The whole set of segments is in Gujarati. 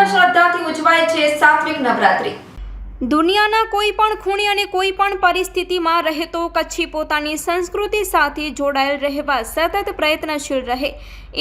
પૂર્ણ શ્રદ્ધાથી ઉજવાય છે સાત્વિક નવરાત્રિ. દુનિયાના કોઈ પણ ખૂણે અને કોઈ પણ પરિસ્થિતિમાં રહેતો કચ્છી પોતાની સંસ્કૃતિ સાથે જોડાયેલ રહેવા સતત પ્રયત્નશીલ રહે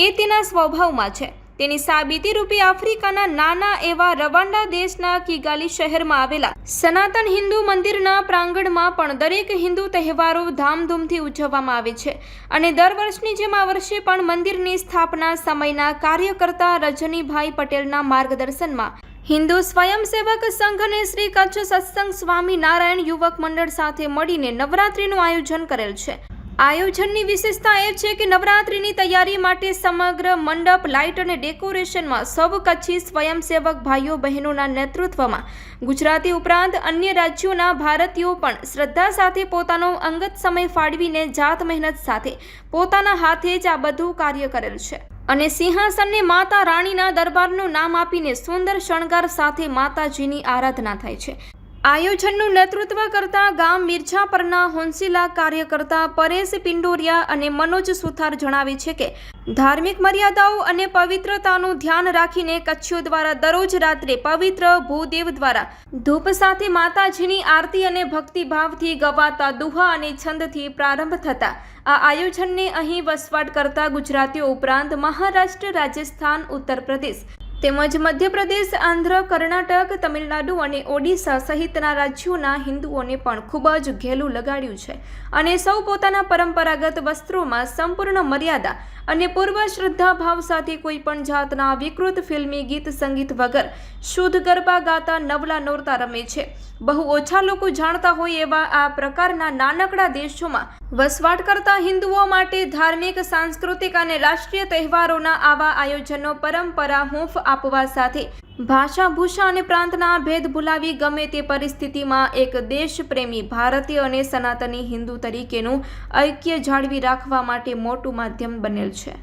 એ તેના સ્વભાવમાં છે. તેની સાબિતી રૂપે આફ્રિકાના નાના એવા રવાંડા દેશના કિગાલી શહેરમાં આવેલા સનાતન હિન્દુ મંદિરના પ્રાંગણમાં પણ દરેક હિન્દુ તહેવારો ધામધૂમથી ઉજવવામાં આવે છે. અને દર વર્ષની જેમ આ વર્ષે પણ મંદિરની સ્થાપના સમયના કાર્યકર્તા રજનીભાઈ પટેલના માર્ગદર્શનમાં હિન્દુ સ્વયંસેવક સંઘ અને શ્રી કચ્છ સત્સંગ સ્વામી નારાયણ યુવક મંડળ સાથે મળીને નવરાત્રિનું આયોજન કરેલ છે. આયોજનની વિશેષતા એ છે કે નવરાત્રિની તૈયારી માટે સમગ્ર મંડપ, લાઇટ અને ડેકોરેશનમાં સૌ કચ્છી સ્વયંસેવક ભાઈઓ બહેનોના નેતૃત્વમાં ગુજરાતી ઉપરાંત અન્ય રાજ્યોના ભારતીયો પણ શ્રદ્ધા સાથે પોતાનો અંગત સમય ફાળવીને જાત મહેનત સાથે પોતાના હાથે જ આ બધું કાર્ય કરેલ છે. અને સિંહાસનને માતા રાણીના દરબારનું નામ આપીને સુંદર શણગાર સાથે માતાજીની આરાધના થાય છે. આયોજનનું નેતૃત્વ કરતા ગામ મિર્ઝાપરના હોન્સિલા કાર્યકર્તા પરેશ પિંડોરિયા અને મનોજ સુથાર જણાવે છે કે ધાર્મિક મર્યાદાઓ અને પવિત્રતાનું ધ્યાન રાખીને કચ્છીઓ દ્વારા દરરોજ રાત્રે પવિત્ર ભૂદેવ દ્વારા ધૂપ સાથે માતાજીની આરતી અને ભક્તિભાવથી ગવાતા દુહા અને છંદથી પ્રારંભ થતા આ આયોજનને અહીં વસવાટ કરતા ગુજરાતીઓ ઉપરાંત મહારાષ્ટ્ર, રાજસ્થાન ઉત્તર પ્રદેશ તેમજ મધ્યપ્રદેશ, આંધ્ર, કર્ણાટક, તમિલનાડુ અને ઓડિશા સહિતના રાજ્યોના હિન્દુઓને પણ ખૂબ જ ઘેલું લગાડ્યું છે અને સૌ પોતાના પરંપરાગત વસ્ત્રોમાં સંપૂર્ણ મર્યાદા અને પૂર્વ શ્રદ્ધાભાવ સાથે કોઈ પણ જાતના વિકૃત ફિલ્મી ગીત, સંગીત વગર શુદ્ધ ગરબા ગાતા નવલા નોરતા રમે છે. બહુ ઓછા લોકો જાણતા હોય એવા આ પ્રકારના નાનકડા દેશોમાં વસવાટ કરતા હિન્દુઓ માટે ધાર્મિક, સાંસ્કૃતિક અને રાષ્ટ્રીય તહેવારોના આવા આયોજનો પરંપરા હૂંફ આપવા સાથે ભાષા, ભૂષા અને પ્રાંતના ભેદ ભૂલાવી ગમે તે પરિસ્થિતિમાં એક દેશપ્રેમી, ભારતીય અને સનાતની હિન્દુ તરીકેનું ઐક્ય જાળવી રાખવા માટે મોટું માધ્યમ બનેલ છે.